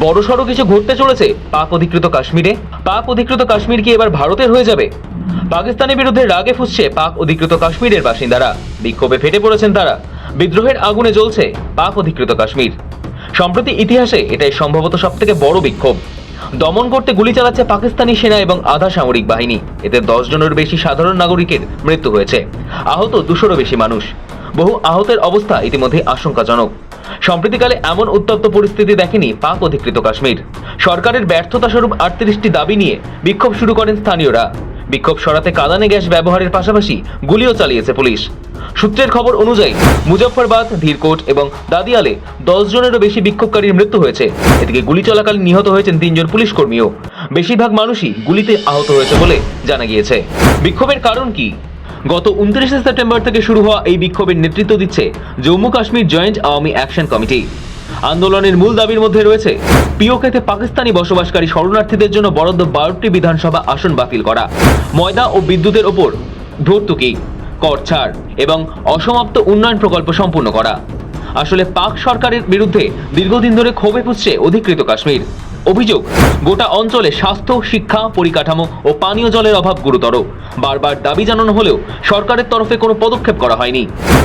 বড়সড় কিছু ঘটতে চলেছে পাক অধিকৃত কাশ্মীরে। পাক অধিকৃত কাশ্মীর কি এবার ভারতের হয়ে যাবে? পাকিস্তানের বিরুদ্ধে রাগে ফুসছে পাক অধিকৃত কাশ্মীরের বাসিন্দারা। বিক্ষোভে ফেটে পড়েছেন তারা। বিদ্রোহের আগুনে জ্বলছে পাক অধিকৃত কাশ্মীর। সম্প্রতি ইতিহাসে এটাই সম্ভবত সবথেকে বড় বিক্ষোভ। দমন করতে গুলি চালাচ্ছে পাকিস্তানি সেনা এবং আধা সামরিক বাহিনী। এতে দশ জনের বেশি সাধারণ নাগরিকের মৃত্যু হয়েছে। আহত দুশোরও বেশি মানুষ। বহু আহতের অবস্থা ইতিমধ্যে আশঙ্কাজনক। সম্প্রতিকালে এমন উত্তপ্ত পরিস্থিতি দেখেনি পাক অধিকৃত কাশ্মীর। সরকারের ব্যর্থতা স্বরূপ আটত্রিশটি দাবি নিয়ে বিক্ষোভ শুরু করেন স্থানীয়রা। বিক্ষোভ সরাতে কাদানে গ্যাস ব্যবহারের পাশাপাশি গুলিও চালিয়েছে পুলিশ। সূত্রের খবর অনুযায়ী, মুজফ্ফরবাদ, ধীরকোট এবং দাদিয়ালে দশ জনেরও বেশি বিক্ষোভকারীর মৃত্যু হয়েছে। এদিকে গুলি চলাকালীন নিহত হয়েছেন তিনজন পুলিশ কর্মীও। বেশিরভাগ মানুষই গুলিতে আহত হয়েছে বলে জানা গিয়েছে। বিক্ষোভের কারণ কি? গত উনত্রিশে সেপ্টেম্বর থেকে শুরু হওয়া এই বিক্ষোভের নেতৃত্ব দিচ্ছে Jammu Kashmir joint Awami action committee. আন্দোলনের মূল দাবির মধ্যে রয়েছে পিওকেতে পাকিস্তানি বসবাসকারী শরণার্থীদের জন্য বরাদ্দ বারোটি বিধানসভা আসন বাতিল করা, ময়দা ও বিদ্যুতের ওপর ভর্তুকি, কর ছাড় এবং অসমাপ্ত উন্নয়ন প্রকল্প সম্পূর্ণ করা। আসলে পাক সরকারের বিরুদ্ধে দীর্ঘদিন ধরে ক্ষোভে পুষছে অধিকৃত কাশ্মীর। অভিযোগ, গোটা অঞ্চলে স্বাস্থ্য, শিক্ষা, পরিকাঠামো ও পানীয় জলের অভাব গুরুতর। বারবার দাবি জানানো হলেও সরকারের তরফে কোনো পদক্ষেপ করা হয়নি।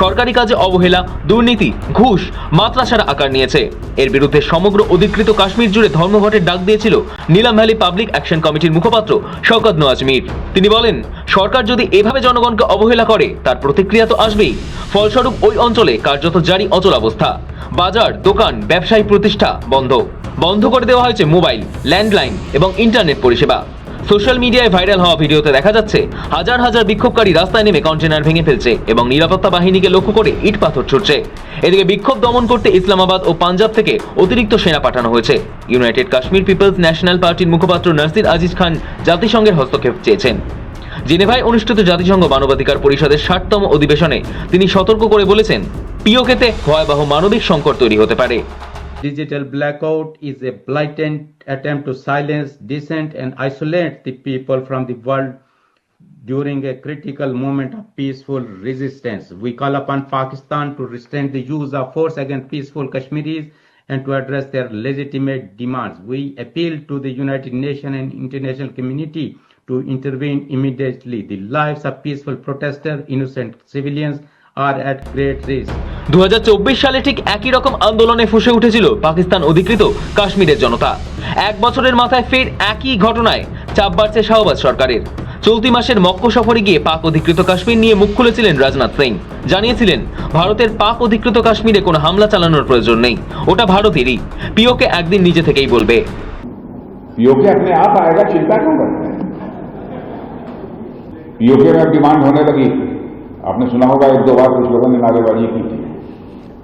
সরকারি কাজে অবহেলা, দুর্নীতি, ঘুষ, মাত্রাছাড়া আকার নিয়েছে। এর বিরুদ্ধে সমগ্র অধিকৃত কাশ্মীর জুড়ে ধর্মঘটের ডাক দিয়েছিল নীলাম ভ্যালি পাবলিক অ্যাকশন কমিটির মুখপাত্র শওকত নোয়াজ মীর। তিনি বলেন, সরকার যদি এভাবে জনগণকে অবহেলা করে, তার প্রতিক্রিয়া তো আসবেই। ফলস্বরূপ ওই অঞ্চলে কার্যত জারি অচল অবস্থা বাজার, দোকান, ব্যবসায়ী প্রতিষ্ঠা বন্ধ। বন্ধ করে দেওয়া হয়েছে মোবাইল, ল্যান্ডলাইন এবং ইন্টারনেট পরিষেবা। সোশ্যাল মিডিয়ায় ভাইরাল হওয়া ভিডিওতে দেখা যাচ্ছে, হাজার হাজার বিক্ষোভকারী রাস্তায় নেমে কন্টেনার ভেঙে ফেলছে এবং নিরাপত্তা বাহিনীকে লক্ষ্য করে ইট পাথর ছুটছে। এদিকে বিক্ষোভ দমন করতে ইসলামাবাদ ও পাঞ্জাব থেকে অতিরিক্ত সেনা পাঠানো হয়েছে। ইউনাইটেড কাশ্মীর পিপলস ন্যাশনাল পার্টির মুখপাত্র নাসির আজিজ খান জাতিসংঘের হস্তক্ষেপ চেয়েছেন। জেনেভায় অনুষ্ঠিত জাতিসংঘ মানবাধিকার পরিষদের ষাটতম অধিবেশনে তিনি সতর্ক করে বলেছেন, পিওকেতে ভয়াবহ মানবিক সংকট তৈরি হতে পারে। Digital blackout is a blatant attempt to silence, dissent, and isolate the people from the world during a critical moment of peaceful resistance. We call upon Pakistan to restrain the use of force against peaceful Kashmiris and to address their legitimate demands. We appeal to the United Nations and international community to intervene immediately. The lives of peaceful protesters, innocent civilians, are at great risk. দু সালে ঠিক একই রকম আন্দোলনে ফুসে উঠেছিল পাকিস্তান অধিকৃত কাশ্মীরের জনতা এক বছরের মাথায় ফের একই ঘটনায় চাপ বাড়ছে শাহবাজ সরকারের চলতি মাসের মক্কো সফরে গিয়ে পাক অধিকৃত কাশ্মীর নিয়ে মুখ খুলেছিলেন রাজনাথ সিং জানিয়েছিলেন ভারতের পাক অধিকৃত কাশ্মীরে কোনো হামলা চালানোর প্রয়োজন নেই ওটা ভারতেরই পিওকে একদিন নিজে থেকেই বলবে पीओके अपने आप आएगा चिंता क्यों करते हैं पीओके में अब डिमांड होने लगी आपने सुना होगा एक दो बार कुछ लोगों ने नारेबाजी की थी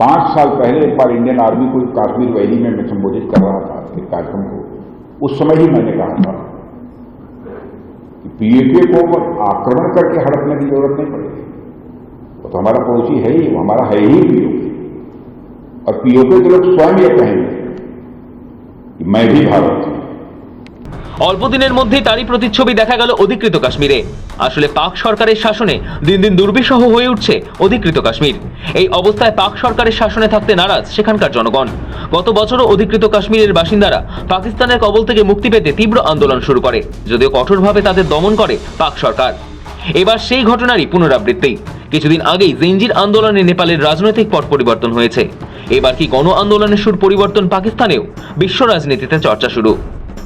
पाँच साल पहले एक बार इंडियन आर्मी को काश्मीर वैली में मैं संबोधित कर रहा था, एक कार्यक्रम को। उस समय ही मैंने कहा था कि पीओके को आक्रमण करके हड़पने की ज़रूरत नहीं पड़ेगी। वो तो हमारा पड़ोसी है ही, वो हमारा है ही पीओके। और पीओके के लोग स्वयं यह कहेंगे कि मैं भी भारत हूँ। অল্প দিনের মধ্যেই তারই প্রতিচ্ছবি দেখা গেল অধিকৃত কাশ্মীরে। আসলে পাক সরকারের শাসনে দিন দিন দুর্বিষহ হয়ে উঠছে অধিকৃত কাশ্মীর। এই অবস্থায় পাক সরকারের শাসনে থাকতে নারাজ সেখানকার জনগণ। গত বছরও অধিকৃত কাশ্মীরের বাসিন্দারা পাকিস্তানের কবল থেকে মুক্তি পেতে তীব্র আন্দোলন শুরু করে, যদিও কঠোরভাবে তাদের দমন করে পাক সরকার। এবার সেই ঘটনারই পুনরাবৃত্তি। কিছুদিন আগেই জেঞ্জির আন্দোলনে নেপালের রাজনৈতিক পট পরিবর্তন হয়েছে। এবার কি গণ আন্দোলনের সুর পরিবর্তন পাকিস্তানেও বিশ্ব রাজনীতিতে চর্চা শুরু।